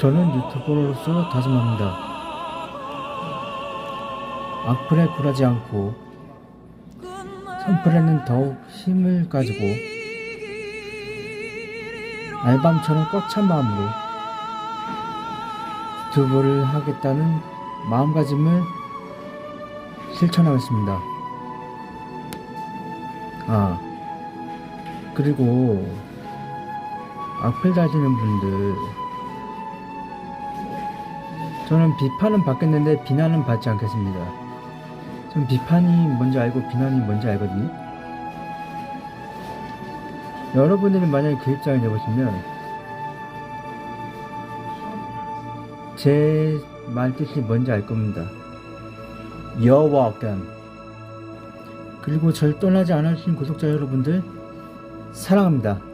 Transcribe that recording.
저는 유튜버로서 다짐합니다. 악플에 굴하지 않고 선플에는 더욱 힘을 가지고 알밤처럼 꽉 찬 마음으로 유튜브를 하겠다는 마음가짐을 실천하겠습니다. 아, 그리고 악플 다시는 분들 저는 비판은 받겠는데 비난은 받지 않겠습니다. 전 비판이 뭔지 알고 비난이 뭔지 알거든요. 여러분들이 만약에 그 입장을 내보시면 제 말뜻이 뭔지 알 겁니다. Welcome. 그리고 절 떠나지 않으신 구독자 여러분들 사랑합니다.